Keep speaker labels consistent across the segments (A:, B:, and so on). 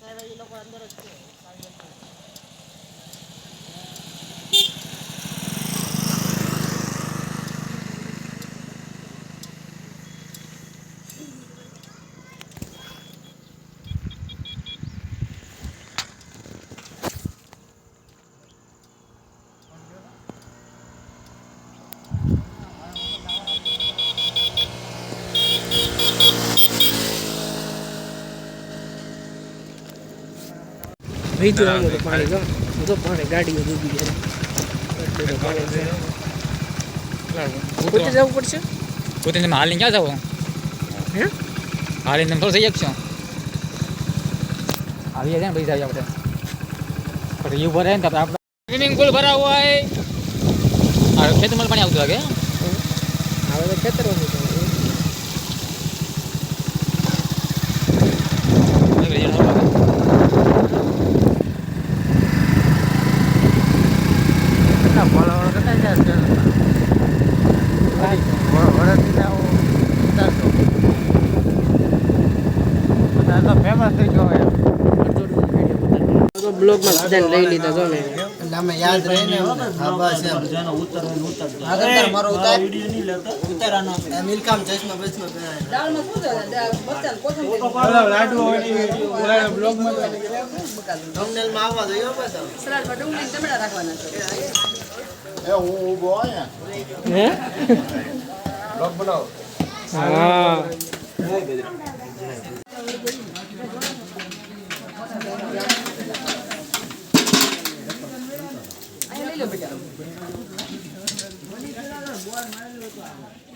A: काय लोक अंदर असते ભીજું આમ તો પાણી જો જો પાણી ગાડીઓ ડૂબી ગઈ એટલું તો પાણી છે
B: પોતે
A: જવું પડશે
B: પોતે તમે હાલીને ક્યાં જાવ
A: હે
B: હાલીને તમે થોડું થઈ શકશો આવી જાય ને પૈસા આપણે પણ એ ભરાય ને તો આપણે સ્વિમિંગ પુલ ભરાવો હોય આ ખેતરમાં પાણી આવતું લાગે
A: હવે તો ખેતરો છે તો બ્લોગમાં બધાને લઈ લીધા જો મેં
C: એટલે અમે યાદ રહીને હા બસ એમ
D: આગળ મારો ઉતાર
C: ઉતારવાનો એ મિલકામ ચશ્મા બચમાં પહેરાય થંબનેલમાં આવવા જોઈએ હો બધા
E: હે હા નાની કોઈ હોય નહીં થાય
A: બધું હા તો સોનભાઈ તો સુધારે
E: અહીંયા હું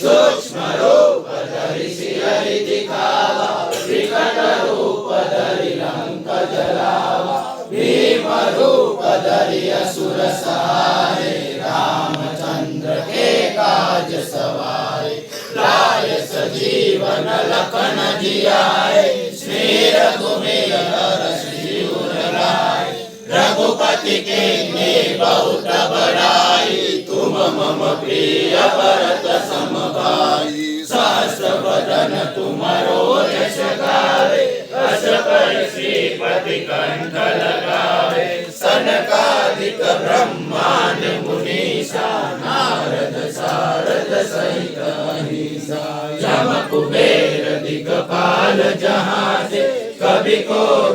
F: Sukshma-rupa-dari-siyari-dikala, Vikata-rupa-dari-lanka-jalava, Bhima-rupa-dari-asura-sahara. रघुपति के ने बहुत बड़ाई तुम मम प्रिय भरत समभाई सहस्र बदन तुम्हारो यश गावे अस पर श्रीपति कंठ लगावे सनकादिक ब्रह्मांड मुनीसा नारद सारद सहित अहिसा यम कुबेर दिगपाल जहाँ से कभी को